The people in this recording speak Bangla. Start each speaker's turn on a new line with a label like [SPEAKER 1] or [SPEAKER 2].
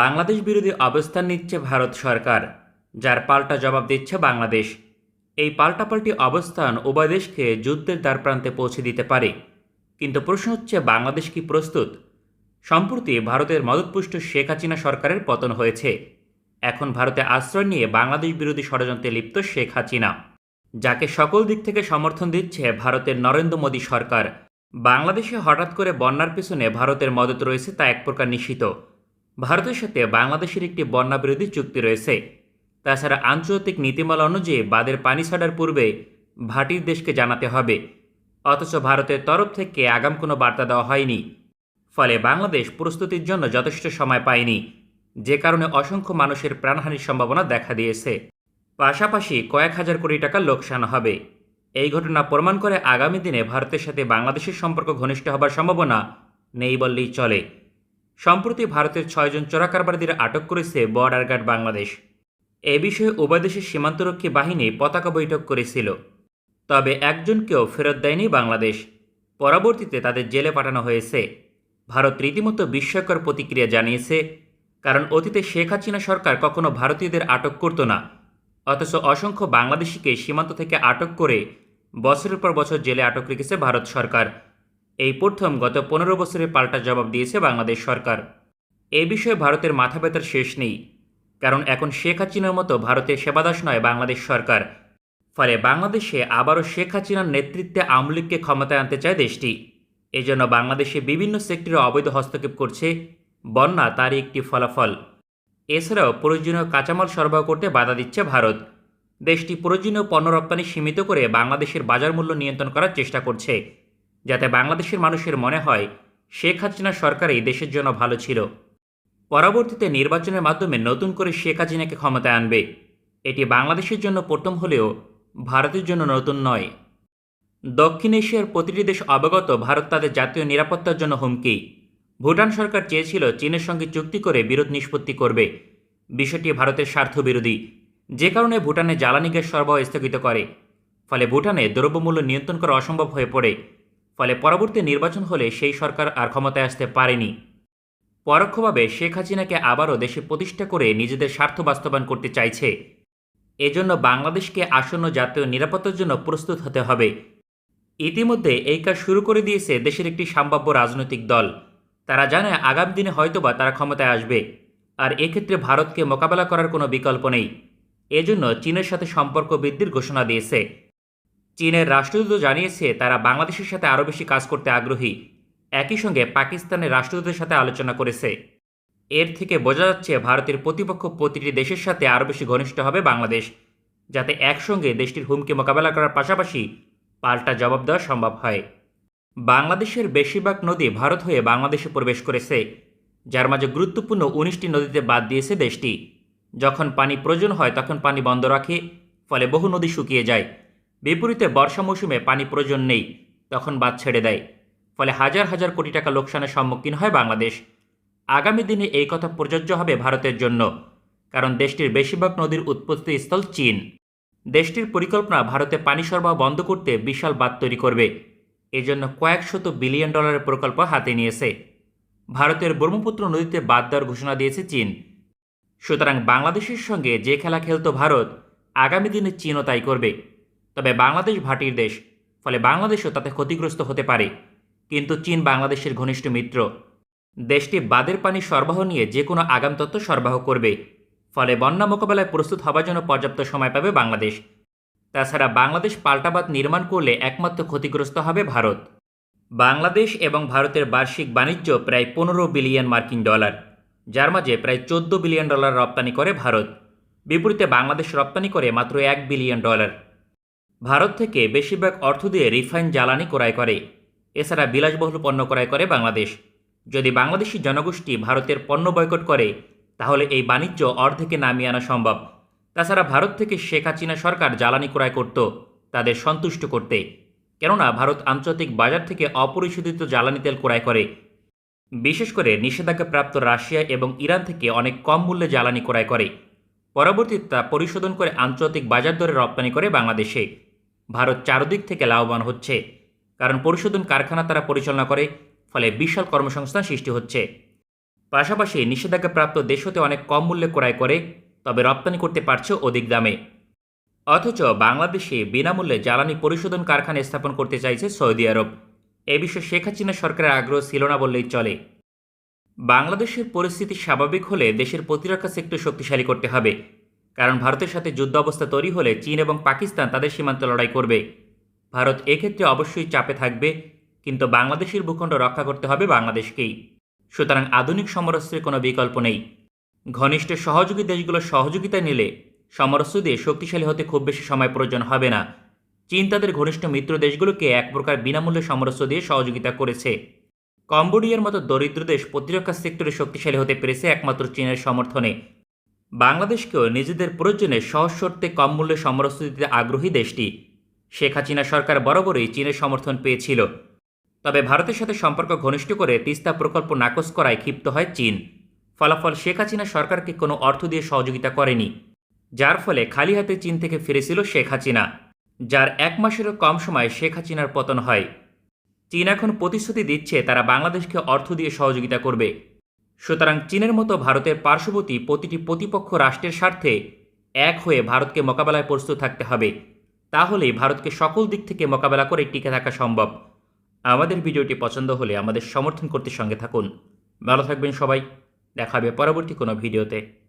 [SPEAKER 1] বাংলাদেশ বিরোধী অবস্থান নিচ্ছে ভারত সরকার, যার পাল্টা জবাব দিচ্ছে বাংলাদেশ। এই পাল্টাপাল্টি অবস্থান উভয় দেশকে যুদ্ধের দ্বারপ্রান্তে পৌঁছে দিতে পারে। কিন্তু প্রশ্ন হচ্ছে, বাংলাদেশ কি প্রস্তুত? সম্প্রতি ভারতের মদতপুষ্ট শেখ হাসিনা সরকারের পতন হয়েছে। এখন ভারতে আশ্রয় নিয়ে বাংলাদেশ বিরোধী ষড়যন্ত্রে লিপ্ত শেখ হাসিনা, যাকে সকল দিক থেকে সমর্থন দিচ্ছে ভারতের নরেন্দ্র মোদী সরকার। বাংলাদেশে হঠাৎ করে বন্যার পেছনে ভারতের মদত রয়েছে তা এক প্রকার নিশ্চিত। ভারতের সাথে বাংলাদেশের একটি বন্যা বিরোধী চুক্তি রয়েছে। তাছাড়া আন্তর্জাতিক নীতিমালা অনুযায়ী বাদের পানি ছাড়ার পূর্বে ভাটির দেশকে জানাতে হবে। অথচ ভারতের তরফ থেকে আগাম কোনো বার্তা দেওয়া হয়নি। ফলে বাংলাদেশ প্রস্তুতির জন্য যথেষ্ট সময় পায়নি। যে কারণে অসংখ্য মানুষের প্রাণহানির সম্ভাবনা দেখা দিয়েছে। পাশাপাশি কয়েক হাজার কোটি টাকা লোকসান হবে। এই ঘটনা প্রমাণ করে আগামী দিনে ভারতের সাথে বাংলাদেশের সম্পর্ক ঘনিষ্ঠ হবার সম্ভাবনা নেই বললেই চলে। সম্প্রতি ভারতের ছয়জন চোরাকারবারীদের আটক করেছে বর্ডার গার্ড বাংলাদেশ। এ বিষয়ে উভয় দেশের সীমান্তরক্ষী বাহিনী পতাকা বৈঠক করেছিল। তবে একজনকেও ফেরত দেয়নি বাংলাদেশ। পরবর্তীতে তাদের জেলে পাঠানো হয়েছে। ভারত রীতিমতো বিস্ময়কর প্রতিক্রিয়া জানিয়েছে, কারণ অতীতে শেখ হাসিনা সরকার কখনো ভারতীয়দের আটক করত না। অথচ অসংখ্য বাংলাদেশিকে সীমান্ত থেকে আটক করে বছরের পর বছর জেলে আটক রেখেছে ভারত সরকার। এই প্রথম গত পনেরো বছরে পাল্টা জবাব দিয়েছে বাংলাদেশ সরকার। এ বিষয়ে ভারতের মাথা ব্যথার শেষ নেই, কারণ এখন শেখ হাসিনার মতো ভারতের সেবাদাস নয় বাংলাদেশ সরকার। ফলে বাংলাদেশে আবারও শেখ হাসিনার নেতৃত্বে আওয়ামী লীগকে ক্ষমতায় আনতে চায় দেশটি। এজন্য বাংলাদেশে বিভিন্ন সেক্টরে অবৈধ হস্তক্ষেপ করছে, বন্যা তারই একটি ফলাফল। এছাড়াও প্রয়োজনীয় কাঁচামাল সরবরাহ করতে বাধা দিচ্ছে ভারত। দেশটি প্রয়োজনীয় পণ্য রপ্তানি সীমিত করে বাংলাদেশের বাজার মূল্য নিয়ন্ত্রণ করার চেষ্টা করছে। যাতে বাংলাদেশের মানুষের মনে হয় শেখ হাসিনা সরকারই দেশের জন্য ভালো ছিল। পরবর্তীতে নির্বাচনের মাধ্যমে নতুন করে শেখ হাসিনাকে ক্ষমতায় আনবে। এটি বাংলাদেশের জন্য প্রথম হলেও ভারতের জন্য নতুন নয়। দক্ষিণ এশিয়ার প্রতিটি দেশ অবগত ভারত তাদের জাতীয় নিরাপত্তার জন্য হুমকি। ভুটান সরকার চেয়েছিল চীনের সঙ্গে চুক্তি করে বিরোধ নিষ্পত্তি করবে। বিষয়টি ভারতের স্বার্থ বিরোধী যে কারণে ভুটানে জ্বালানি গ্যাস সরবরাহ স্থগিত করে। ফলে ভুটানে দ্রব্যমূল্য নিয়ন্ত্রণ করা অসম্ভব হয়ে পড়ে। ফলে পরবর্তী নির্বাচন হলে সেই সরকার আর ক্ষমতায় আসতে পারেনি। পরোক্ষভাবে শেখ হাসিনাকে আবারও দেশে প্রতিষ্ঠা করে নিজেদের স্বার্থ বাস্তবায়ন করতে চাইছে। এজন্য বাংলাদেশকে আসন্ন জাতীয় নিরাপত্তার জন্য প্রস্তুত হতে হবে। ইতিমধ্যে এই কাজ শুরু করে দিয়েছে দেশের একটি সম্ভাব্য রাজনৈতিক দল। তারা জানে আগামী দিনে হয়তোবা তারা ক্ষমতায় আসবে। আর এক্ষেত্রে ভারতকে মোকাবেলা করার কোনো বিকল্প নেই। এজন্য চীনের সাথে সম্পর্ক বৃদ্ধির ঘোষণা দিয়েছে। চীনের রাষ্ট্রদূত জানিয়েছে, তারা বাংলাদেশের সাথে আরও বেশি কাজ করতে আগ্রহী। একই সঙ্গে পাকিস্তানের রাষ্ট্রদূতের সাথে আলোচনা করেছে। এর থেকে বোঝা যাচ্ছে, ভারতের প্রতিপক্ষ প্রতিটি দেশের সাথে আরও বেশি ঘনিষ্ঠ হবে বাংলাদেশ, যাতে একসঙ্গে দেশটির হুমকি মোকাবেলা করার পাশাপাশি পাল্টা জবাব দেওয়া সম্ভব হয়। বাংলাদেশের বেশিরভাগ নদী ভারত হয়ে বাংলাদেশে প্রবেশ করেছে, যার মাঝে গুরুত্বপূর্ণ উনিশটি নদীতে বাদ দিয়েছে দেশটি। যখন পানি প্রয়োজন হয়, তখন পানি বন্ধ রাখে, ফলে বহু নদী শুকিয়ে যায়। বিপরীতে বর্ষা মৌসুমে পানি প্রয়োজন নেই, তখন বাদ ছেড়ে দেয়। ফলে হাজার হাজার কোটি টাকা লোকসানের সম্মুখীন হয় বাংলাদেশ। আগামী দিনে এই কথা প্রযোজ্য হবে ভারতের জন্য, কারণ দেশটির বেশিরভাগ নদীর উৎপত্তি স্থল চীন। দেশটির পরিকল্পনা ভারতে পানি সরবরাহ বন্ধ করতে বিশাল বাঁধ তৈরি করবে, এজন্য কয়েক শত বিলিয়ন ডলারের প্রকল্প হাতে নিয়েছে। ভারতের ব্রহ্মপুত্র নদীতে বাদ দেওয়ার ঘোষণা দিয়েছে চীন। সুতরাং বাংলাদেশের সঙ্গে যে খেলা খেলত ভারত, আগামী দিনে চীনও তাই করবে। তবে বাংলাদেশ ভাটির দেশ, ফলে বাংলাদেশও তাতে ক্ষতিগ্রস্ত হতে পারে। কিন্তু চীন বাংলাদেশের ঘনিষ্ঠ মিত্র। দেশটি বাদের পানি সরবরাহ নিয়ে যে কোনো আগাম তথ্য সরবরাহ করবে। ফলে বন্যা মোকাবেলায় প্রস্তুত হবার জন্য পর্যাপ্ত সময় পাবে বাংলাদেশ। তাছাড়া বাংলাদেশ পাল্টাবাদ নির্মাণ করলে একমাত্র ক্ষতিগ্রস্ত হবে ভারত। বাংলাদেশ এবং ভারতের বার্ষিক বাণিজ্য প্রায় পনেরো বিলিয়ন মার্কিন ডলার, যার মাঝে প্রায় চোদ্দ বিলিয়ন ডলার রপ্তানি করে ভারত। বিপরীতে বাংলাদেশ রপ্তানি করে মাত্র এক বিলিয়ন ডলার। ভারত থেকে বেশিরভাগ অর্থ দিয়ে রিফাইন জ্বালানি ক্রয় করে। এছাড়া বিলাসবহুল পণ্য ক্রয় করে বাংলাদেশ। যদি বাংলাদেশি জনগোষ্ঠী ভারতের পণ্য বয়কট করে, তাহলে এই বাণিজ্য অর্ধেকে নামিয়ে আনা সম্ভব। তাছাড়া ভারত থেকে শেখ হাসিনা সরকার জ্বালানি ক্রয় করত, তাদের সন্তুষ্ট করতে। কেননা ভারত আন্তর্জাতিক বাজার থেকে অপরিশোধিত জ্বালানি তেল ক্রয় করে। বিশেষ করে নিষেধাজ্ঞাপ্রাপ্ত রাশিয়া এবং ইরান থেকে অনেক কম মূল্যে জ্বালানি ক্রয় করে। পরবর্তীতে তা পরিশোধন করে আন্তর্জাতিক বাজার দরে রপ্তানি করে বাংলাদেশে। ভারত চারদিক থেকে লাভবান হচ্ছে। কারণ পরিশোধন কারখানা তারা পরিচালনা করে, ফলে বিশাল কর্মসংস্থান সৃষ্টি হচ্ছে। পাশাপাশি নিষেধাজ্ঞাপ্রাপ্ত দেশ হতে অনেক কম মূল্যে ক্রয় করে, তবে রপ্তানি করতে পারছে অধিক দামে। অথচ বাংলাদেশে বিনামূল্যে জ্বালানি পরিশোধন কারখানা স্থাপন করতে চাইছে সৌদি আরব। এ বিষয়ে শেখ হাসিনা সরকারের আগ্রহ ছিল না বললেই চলে। বাংলাদেশের পরিস্থিতি স্বাভাবিক হলে দেশের প্রতিরক্ষা সেক্টর শক্তিশালী করতে হবে। কারণ ভারতের সাথে যুদ্ধ অবস্থা তৈরি হলে চীন এবং পাকিস্তান তাদের সীমান্ত লড়াই করবে। ভারত এক্ষেত্রে অবশ্যই চাপে থাকবে, কিন্তু বাংলাদেশের ভূখণ্ড রক্ষা করতে হবে বাংলাদেশকেই। সুতরাং আধুনিক সমরাস্ত্রের কোনো বিকল্প নেই। ঘনিষ্ঠ সহযোগী দেশগুলোর সহযোগিতা নিলে সমরাস্ত্র দিয়ে শক্তিশালী হতে খুব বেশি সময় প্রয়োজন হবে না। চীন তাদের ঘনিষ্ঠ মিত্র দেশগুলোকে এক প্রকার বিনামূল্যে সমরাস্ত্র দিয়ে সহযোগিতা করেছে। কম্বোডিয়ার মতো দরিদ্র দেশ প্রতিরক্ষা সেক্টরে শক্তিশালী হতে পেরেছে একমাত্র চীনের সমর্থনে। বাংলাদেশকেও নিজেদের প্রয়োজনে সহজ শর্তে কম মূল্যে সমরাস্ত্র দিতে আগ্রহী দেশটি। শেখ হাসিনা সরকার বরাবরই চীনের সমর্থন পেয়েছিল। তবে ভারতের সাথে সম্পর্ক ঘনিষ্ঠ করে তিস্তা প্রকল্প নাকচ করায় ক্ষিপ্ত হয় চীন। ফলাফল শেখ হাসিনা সরকারকে কোনো অর্থ দিয়ে সহযোগিতা করেনি, যার ফলে খালি হাতে চীন থেকে ফিরেছিল শেখ হাসিনা, যার এক মাসেরও কম সময় শেখ হাসিনার পতন হয়। চীন এখন প্রতিশ্রুতি দিচ্ছে তারা বাংলাদেশকে অর্থ দিয়ে সহযোগিতা করবে। সুতরাং চীনের মতো ভারতের পার্শ্ববর্তী প্রতিটি প্রতিপক্ষ রাষ্ট্রের স্বার্থে এক হয়ে ভারতকে মোকাবেলায় প্রস্তুত থাকতে হবে। তাহলেই ভারতকে সকল দিক থেকে মোকাবেলা করে টিকে থাকা সম্ভব। আমাদের ভিডিওটি পছন্দ হলে আমাদের সমর্থন করতে সঙ্গে থাকুন। ভালো থাকবেন সবাই। দেখাবে পরবর্তী কোনো ভিডিওতে।